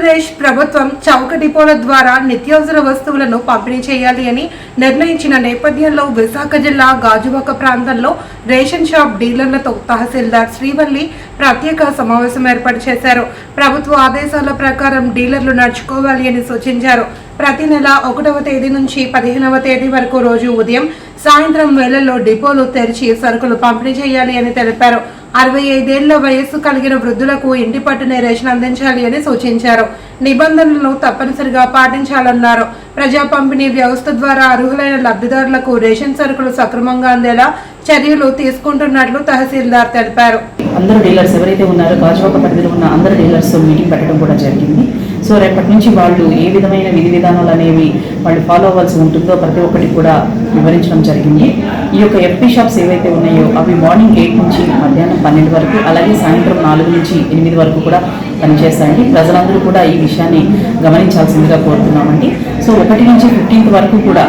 ఆంధ్రప్రదేశ్ ప్రభుత్వం చౌక డిపోల ద్వారా నిత్యావసర వస్తువులను పంపిణీ చేయాలి అని నిర్ణయించిన నేపథ్యంలో విశాఖ జిల్లా గాజువాక ప్రాంతంలో రేషన్ షాప్ డీలర్లతో తహసీల్దార్ శ్రీవల్లి ప్రత్యేక సమావేశం ఏర్పాటు చేశారు. ప్రభుత్వ ఆదేశాల ప్రకారం డీలర్లు నడుచుకోవాలి అని సూచించారు. ప్రతి నెల ఒకటవ తేదీ నుంచి పదిహేనవ తేదీ వరకు రోజు ఉదయం సాయంత్రం వేళల్లో డిపోలు తెరిచి సరుకులు పంపిణీ చేయాలి అని తెలిపారు. అరవై ఐదేళ్ళ వయస్సు కలిగిన వృద్ధులకు ఇంటి పట్టునే రేషన్ అందించాలి అని సూచించారు. నిబంధనలను తప్పనిసరిగా పాటించాలన్నారు. ప్రజా పంపిణీ వ్యవస్థ ద్వారా అర్హులైన లబ్ధిదారులకు రేషన్ సరుకులు సక్రమంగా అందేలా చర్యలు తీసుకుంటున్నట్లు తహసీల్దార్ తెలిపారు. అందరూ డీలర్స్ ఎవరైతే ఉన్నారో గాజువాక పరిధిలో ఉన్న అందరు డీలర్స్ మీటింగ్ పెట్టడం కూడా జరిగింది. సో రేపటి నుంచి వాళ్ళు ఏ విధమైన విధి విధానాలు అనేవి వాళ్ళు ఫాలో అవ్వాల్సి ఉంటుందో ప్రతి ఒక్కటి కూడా వివరించడం జరిగింది. ఈ యొక్క ఎఫ్పీ షాప్స్ ఏవైతే ఉన్నాయో అవి మార్నింగ్ ఎయిట్ నుంచి మధ్యాహ్నం పన్నెండు వరకు అలాగే సాయంత్రం నాలుగు నుంచి ఎనిమిది వరకు కూడా పనిచేస్తాయండి. ప్రజలందరూ కూడా ఈ విషయాన్ని గమనించాల్సిందిగా కోరుతున్నామండి. సో ఒకటి నుంచి ఫిఫ్టీన్త్ వరకు కూడా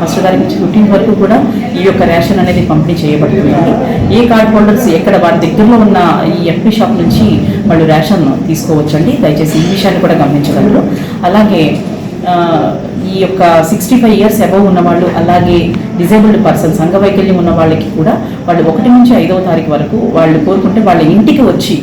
ఫస్ట్ తారీఖు నుంచి ఫిఫ్టీన్త్ వరకు కూడా ఈ యొక్క రేషన్ అనేది పంపిణీ చేయబడుతుందండి. ఏ కార్డ్ హోల్డర్స్ ఎక్కడ వారి దగ్గరలో ఉన్న ఈ ఎంపీ షాప్ నుంచి వాళ్ళు రేషన్ తీసుకోవచ్చండి. దయచేసి ఈ విషయాన్ని కూడా గమనించగలరు. అలాగే ఈ యొక్క సిక్స్టీ ఫైవ్ ఇయర్స్ అబవ్ ఉన్న వాళ్ళు అలాగే డిజేబుల్డ్ పర్సన్స్ అంగవైకల్యం ఉన్న వాళ్ళకి కూడా వాళ్ళు ఒకటి నుంచి ఐదవ తారీఖు వరకు వాళ్ళు కోరుకుంటే వాళ్ళ ఇంటికి వచ్చి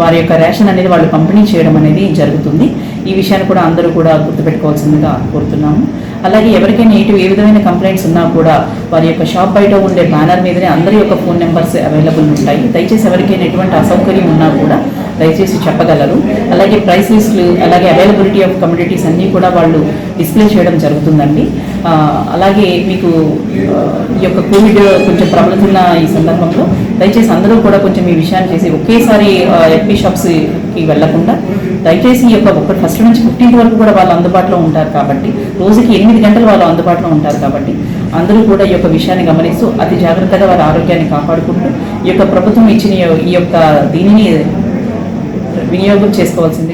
వారి యొక్క రేషన్ అనేది వాళ్ళు పంపిణీ చేయడం అనేది జరుగుతుంది. ఈ విషయాన్ని కూడా అందరూ కూడా గుర్తుపెట్టుకోవాల్సిందిగా కోరుతున్నాము. అలాగే ఎవరికైనా ఇటు ఏ విధమైన కంప్లైంట్స్ ఉన్నా కూడా వారి యొక్క షాప్ బయట ఉండే బ్యానర్ మీదనే అందరి యొక్క ఫోన్ నెంబర్స్ అవైలబుల్ ఉంటాయి. దయచేసి ఎవరికైనా ఎటువంటి అసౌకర్యం ఉన్నా కూడా దయచేసి చెప్పగలరు. అలాగే ప్రైస్ లిస్టులు అలాగే అవైలబిలిటీ ఆఫ్ కమ్యూనిటీస్ అన్నీ కూడా వాళ్ళు డిస్ప్లే చేయడం జరుగుతుందండి. అలాగే మీకు ఈ యొక్క కోవిడ్ కొంచెం ప్రబలుతున్న ఈ సందర్భంలో దయచేసి అందరూ కూడా కొంచెం ఈ విషయాన్ని చేసి ఒకేసారి ఎఫ్పీ షాప్స్కి వెళ్ళకుండా దయచేసి ఈ యొక్క ఒక ఫస్ట్ నుంచి ఫిఫ్టీన్త్ వరకు కూడా వాళ్ళు అందుబాటులో ఉంటారు కాబట్టి రోజుకి ఎనిమిది గంటలు వాళ్ళు అందుబాటులో ఉంటారు కాబట్టి అందరూ కూడా ఈ యొక్క విషయాన్ని గమనిస్తూ అతి జాగ్రత్తగా వారి ఆరోగ్యాన్ని కాపాడుకుంటూ ఈ యొక్క ప్రభుత్వం ఇచ్చిన ఈ యొక్క దీనిని వినియోగం చేసుకోవాల్సిందిగా